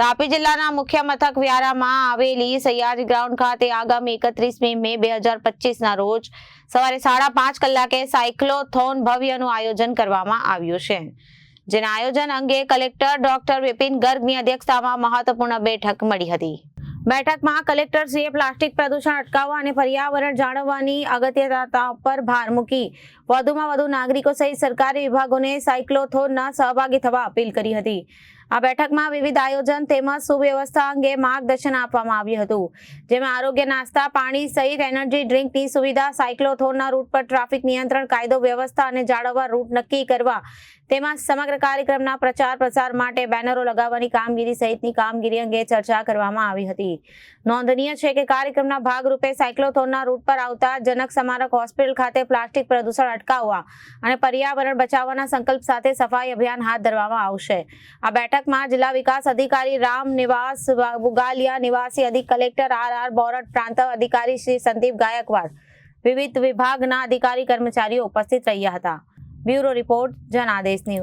તાપી જિલ્લાના મુખ્ય મથક વ્યારામાં આવેલી સયાજી ગ્રાઉન્ડ ખાતે આગામી એકત્રીસમી મે બે હજાર પચીસના રોજ સવારે સાડા પાંચ કલાકે સાયક્લોથોન ભવ્યનું આયોજન કરવામાં આવ્યું છે. જેના આયોજન અંગે કલેક્ટર ડોક્ટર વિપિન ગર્ગની અધ્યક્ષતામાં મહત્વપૂર્ણ બેઠક મળી હતી. બેઠકમાં કલેક્ટરશ્રીએ પ્લાસ્ટિક પ્રદૂષણ અટકાવવા અને પર્યાવરણ જાળવવાની અગત્યતા પર ભાર મૂકી વધુમાં વધુ નાગરિકો સહિત સરકારી વિભાગોને સાયક્લોથોનના સહભાગી થવા અપીલ કરી હતી. આ બેઠકમાં વિવિધ આયોજન તેમજ સુવ્યવસ્થા અંગે માર્ગદર્શન આપવામાં આવ્યું હતું. જેમાં આરોગ્ય, નાસ્તા, પાણી સહિત એનર્જી ડ્રિંકની સુવિધા, સાયક્લોથોનના રૂટ પર ટ્રાફિક નિયંત્રણ, કાયદો વ્યવસ્થા અને જાળવવા રૂટ નક્કી કરવા તેમાં સમગ્ર કાર્યક્રમના પ્રચાર પ્રસાર માટે બેનરો લગાવવાની કામગીરી સહિતની કામગીરી અંગે ચર્ચા કરવામાં આવી હતી. નોંધનીય છે કે કાર્યક્રમના ભાગરૂપે સાયક્લોથોનના રૂટ પર આવતા જનક સ્મારક હોસ્પિટલ ખાતે પ્લાસ્ટિક પ્રદૂષણ અટકાવવા અને પર્યાવરણ બચાવવાના સંકલ્પ સાથે સફાઈ અભિયાન હાથ ધરવામાં આવશે. આ બેઠકમાં જિલ્લા વિકાસ અધિકારી રામ નિવાસ બુગાલિયા નિવાસી અધિક કલેક્ટર આર આર બોરડ પ્રાંત અધિકારી શ્રી સંદીપ ગાયકવાડ વિવિધ વિભાગના અધિકારી કર્મચારીઓ ઉપસ્થિત રહ્યા હતા. Bureau report Janadesh news.